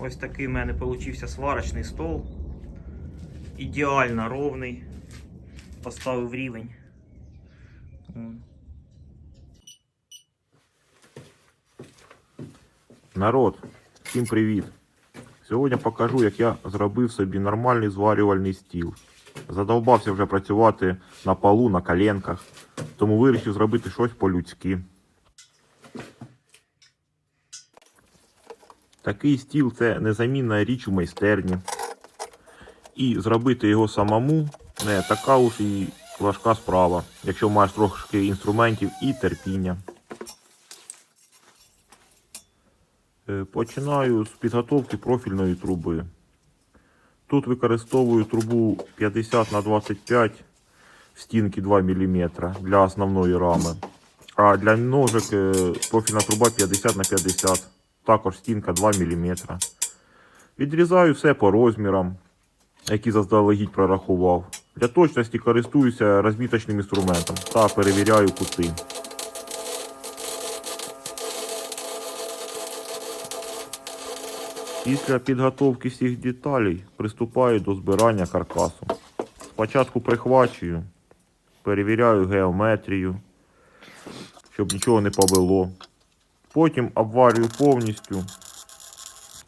Ось такий в мене получився сварочний стол. Ідеально ровний. Поставив рівень. Народ, всім привіт! Сьогодні покажу, як я зробив собі нормальний зварювальний стіл. Задовбався вже працювати на полу, на коленках, тому вирішив зробити щось по-людськи. Такий стіл це незамінна річ у майстерні. І зробити його самому не така уж і важка справа, якщо маєш трошки інструментів і терпіння. Е, Починаю з підготовки профільної труби. Тут використовую трубу 50 на 25 в стінки 2 мм для основної рами. А для ножик е, профільна труба 50 на 50, також стінка 2 мм. Відрізаю все по розмірам, які заздалегідь прорахував. Для точності користуюся розміточним інструментом та перевіряю кути. Після підготовки всіх деталей приступаю до збирання каркасу. Спочатку прихвачую, перевіряю геометрію, щоб нічого не повело. Потім обварюю повністю.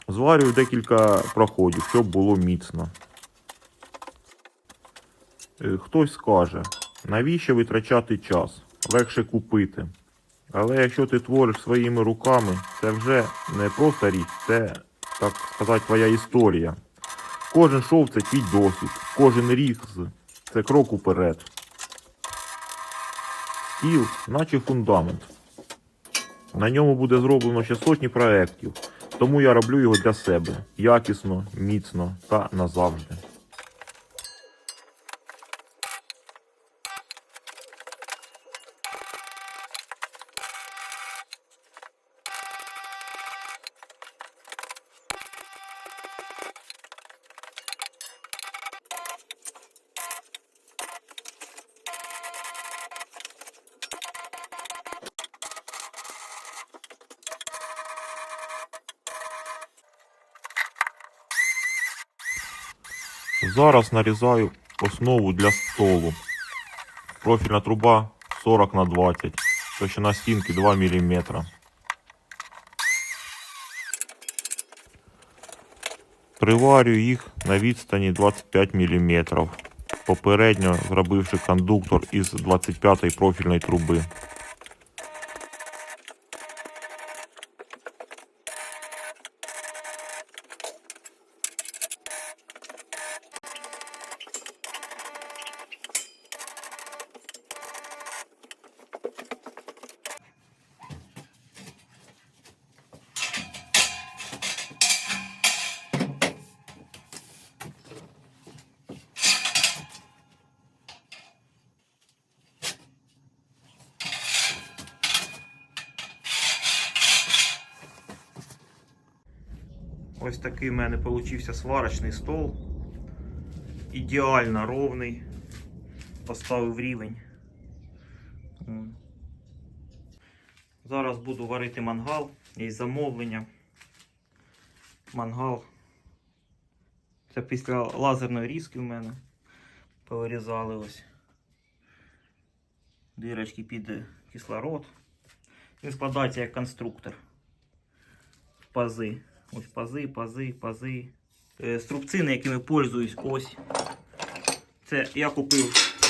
Зварюю декілька проходів, щоб було міцно. Е, Хтось скаже, навіщо витрачати час? Легше купити. Але якщо ти твориш своїми руками, це вже не просто річ, це, так сказати, твоя історія. Кожен шов це твій досвід, кожен різ це крок уперед. Стіл, наче фундамент. На ньому буде зроблено ще сотні проєктів, тому я роблю його для себе. Якісно, міцно та назавжди. Зараз нарізаю основу для столу. Профільна труба 40 на 20, товщина стінки 2 мм. Приварюю їх на відстані 25 мм, попередньо зробивши кондуктор із 25 профільної труби. Ось такий в мене получився сварочний стол. Ідеально ровний. Поставив рівень. Зараз буду варити мангал. Є замовлення. Мангал. Це після лазерної різки в мене. Повирізали ось. Дирочки під кислород. Він складається як конструктор. Пази. Ось пази, пази, пази. Е, Струбцини, якими пользуюсь, ось. Це я купив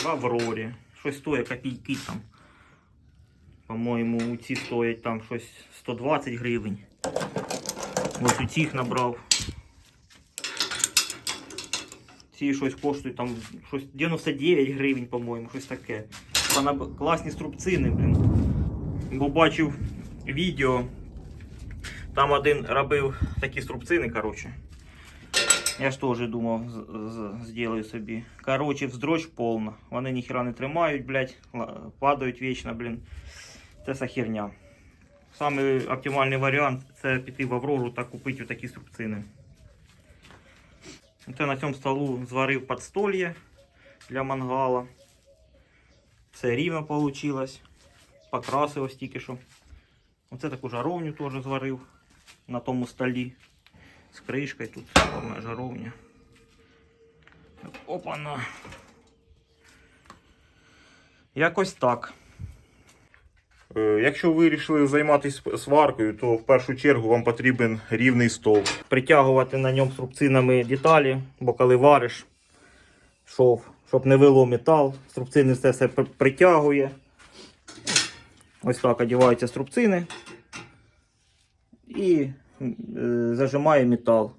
в Аврорі. Щось стоїть копійки там. По-моєму, ці стоять там щось 120 гривень. Ось у цих набрав. Ці щось коштують там щось 99 гривень, по-моєму, щось таке. Класні струбцини, блін. Бо бачив відео. Там один робив такі струбцини, коротше. Я ж теж думав, зроблю собі. Коротше, вздрочь повна. Вони ніхера не тримають, блядь, падають вічно, блін. Це вся херня. Самий оптимальний варіант це піти в Аврору та купити такі струбцини. Це на цьому столу зварив подстолье для мангала. Все рівно вийшло. Покрасив ось тільки що. Оце таку жаровню теж зварив на тому столі. З кришкою тут саме жаровня. Опана. Якось так. Е, Якщо ви вирішили займатися сваркою, то в першу чергу вам потрібен рівний стовп. Притягувати на ньому струбцинами деталі, бо коли вариш шов, щоб не вело метал, струбцини це все притягує. Ось так одягаються струбцини і е, зажимає метал.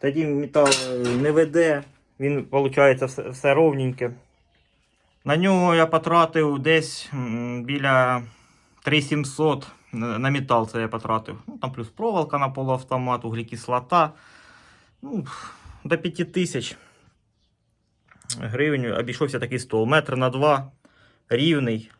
Тоді метал е, не веде, він виходить все, все ровненьке. На нього я потратив десь біля 3700 на на метал це я потратив. Ну, там плюс проволока на полуавтомат, углекислота. Ну, до 5000 гривень обійшовся такий стол. Метр на два, рівний,